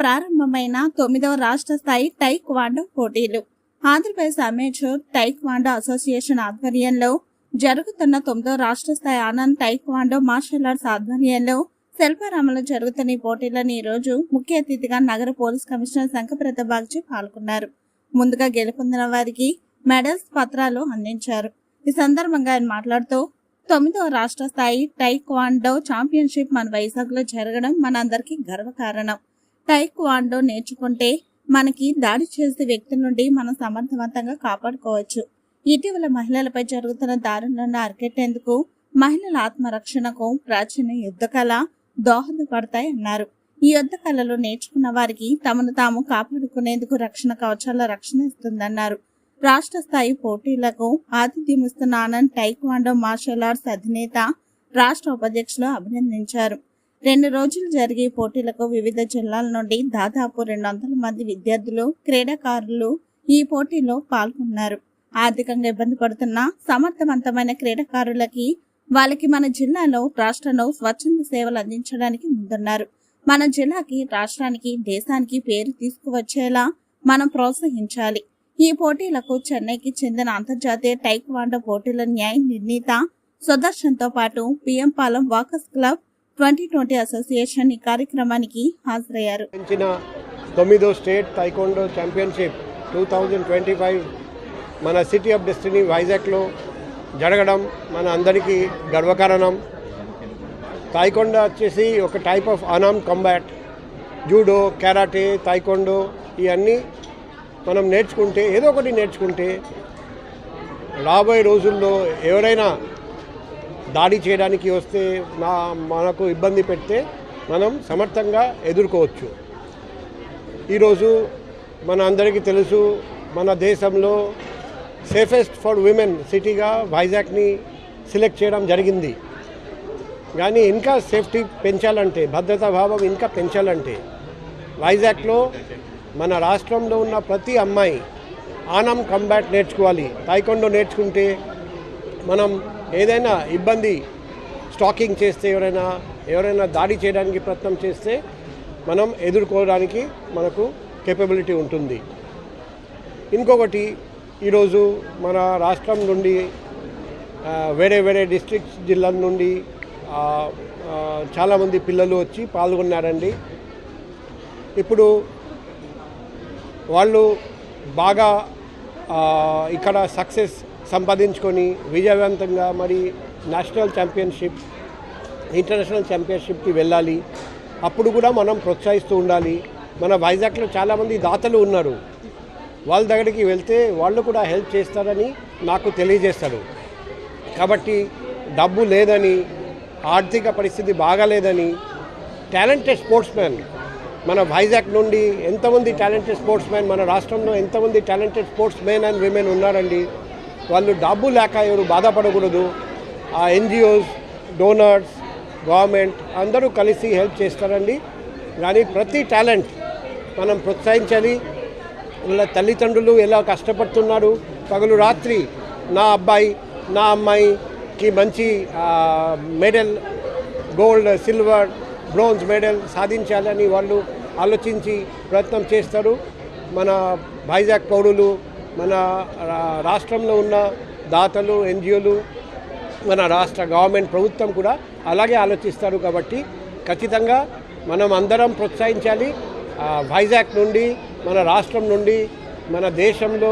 ప్రారంభమైన తొమ్మిదవ రాష్ట్ర స్థాయి టైక్వాండో పోటీలు. ఆంధ్రప్రదేశ్ అమేచూర్ టైక్వాండో అసోసియేషన్ ఆధ్వర్యంలో జరుగుతున్న తొమ్మిదవ రాష్ట్ర స్థాయి ఆనంద్ టైక్వాండో మార్షల్ ఆర్ట్స్ ఆధ్వర్యంలో శిల్పారామంలో జరుగుతున్న ఈ పోటీలను ఈ రోజు ముఖ్య అతిథిగా నగర పోలీస్ కమిషనర్ శంకప్రత బాగ్జీ పాల్గొన్నారు. ముందుగా గెలుపొందిన వారికి మెడల్స్ పత్రాలు అందించారు. ఈ సందర్భంగా ఆయన మాట్లాడుతూ తొమ్మిదవ రాష్ట్ర స్థాయి టైక్వాండో ఛాంపియన్షిప్ మన వైజాగ్లో జరగడం మనందరికీ గర్వకారణం. టైక్వాండో నేర్చుకుంటే మనకి దాడి చేసే వ్యక్తి నుండి మనం సమర్థవంతంగా కాపాడుకోవచ్చు. ఇటీవల మహిళలపై జరుగుతున్న దారుణాలను అరికెట్టేందుకు మహిళల ఆత్మరక్షణకు ప్రాచీన యుద్ధ కళ దోహదపడతాయి అన్నారు. ఈ యుద్ధ కళలు నేర్చుకున్న వారికి తమను తాము కాపాడుకునేందుకు రక్షణ కవచాల రక్షణ ఇస్తుందన్నారు. రాష్ట్ర స్థాయి పోటీలకు ఆతిథ్యమిస్తున్న ఆనంద్ టైక్వాండో మార్షల్ ఆర్ట్స్ అధినేత రాష్ట్ర ఉపాధ్యక్షులు అభినందించారు. రెండు రోజులు జరిగే పోటీలకు వివిధ జిల్లాల నుండి దాదాపు రెండు వందల మంది విద్యార్థులు క్రీడాకారులు ఈ పోటీలో పాల్గొన్నారు. ఆర్థికంగా ఇబ్బంది పడుతున్న సమర్థవంతమైన క్రీడాకారులకి వాళ్ళకి మన జిల్లాలో రాష్ట్రంలో స్వచ్ఛంద సేవలు అందించడానికి ముందున్నారు. మన జిల్లాకి రాష్ట్రానికి దేశానికి పేరు తీసుకువచ్చేలా మనం ప్రోత్సహించాలి. ఈ పోటీలకు చెన్నైకి చెందిన అంతర్జాతీయ టైక్వాండో పోటీల న్యాయ నిర్ణీత సుదర్శన్తో పాటు P M Palem walkers club twenty twenty association ఈ కార్యక్రమానికి హాజరయ్యారు. తొమ్మిదో state taekwondo championship two thousand twenty five మన సిటీ ఆఫ్ డెస్టినీ వైజాగ్లో జరగడం మన అందరికీ గర్వకారణం. తాయికొండ వచ్చేసి ఒక టైప్ ఆఫ్ అనామ్ కంబాట్ జూడో కెరాటే తాయికొండో ఇవన్నీ మనం నేర్చుకుంటే ఏదో ఒకటి నేర్చుకుంటే రాబోయే రోజుల్లో ఎవరైనా దాడి చేయడానికి వస్తే నా మనకు ఇబ్బంది పెడితే మనం సమర్థంగా ఎదుర్కోవచ్చు. ఈరోజు మన అందరికీ తెలుసు మన దేశంలో సేఫెస్ట్ ఫర్ విమెన్ సిటీగా వైజాగ్ని సెలెక్ట్ చేయడం జరిగింది. కానీ ఇంకా సేఫ్టీ పెంచాలంటే భద్రతా భావం ఇంకా పెంచాలంటే వైజాగ్లో మన రాష్ట్రంలో ఉన్న ప్రతి అమ్మాయి ఆనం కంబాట్ నేర్చుకోవాలి. తాయికొండో నేర్చుకుంటే మనం ఏదైనా ఇబ్బంది స్టాకింగ్ చేస్తే ఎవరైనా ఎవరైనా దాడి చేయడానికి ప్రయత్నం చేస్తే మనం ఎదుర్కోవడానికి మనకు కేపబిలిటీ ఉంటుంది. ఇంకొకటి ఈరోజు మన రాష్ట్రం నుండి వేరే వేరే డిస్ట్రిక్ట్స్ జిల్లాల నుండి చాలామంది పిల్లలు వచ్చి పాల్గొన్నారండి. ఇప్పుడు వాళ్ళు బాగా ఇక్కడ సక్సెస్ సంపాదించుకొని విజయవంతంగా మరి నేషనల్ ఛాంపియన్షిప్ ఇంటర్నేషనల్ ఛాంపియన్షిప్కి వెళ్ళాలి. అప్పుడు కూడా మనం ప్రోత్సహిస్తూ ఉండాలి. మన వైజాగ్లో చాలామంది దాతలు ఉన్నారు. వాళ్ళ దగ్గరికి వెళ్తే వాళ్ళు కూడా హెల్ప్ చేస్తారని నాకు తెలియజేస్తారు. కాబట్టి డబ్బు లేదని ఆర్థిక పరిస్థితి బాగాలేదని టాలెంటెడ్ స్పోర్ట్స్ మ్యాన్ మన వైజాగ్ నుండి ఎంతమంది టాలెంటెడ్ స్పోర్ట్స్ మ్యాన్ మన రాష్ట్రంలో ఎంతమంది talented sports men and women ఉన్నారండి? వాళ్ళు డబ్బు లేక ఎవరు బాధపడకూడదు. ఆ ఎన్జిఓస్ డోనర్స్ గవర్నమెంట్ అందరూ కలిసి హెల్ప్ చేస్తారండి. కానీ ప్రతి టాలెంట్ మనం ప్రోత్సహించాలి. వాళ్ళ తల్లిదండ్రులు ఎలా కష్టపడుతున్నారు. పగలు రాత్రి నా అబ్బాయి నా అమ్మాయికి మంచి medal gold silver bronze medal సాధించాలని వాళ్ళు ఆలోచించి ప్రయత్నం చేస్తారు. మన వైజాగ్ పౌరులు మన రా- రాష్ట్రంలో ఉన్న దాతలు ఎన్జిఓలు మన రాష్ట్ర గవర్నమెంట్ ప్రభుత్వం కూడా అలాగే ఆలోచిస్తారు కాబట్టి ఖచ్చితంగా మనం అందరం ప్రోత్సహించాలి. వైజాగ్ నుండి మన రాష్ట్రం నుండి మన దేశంలో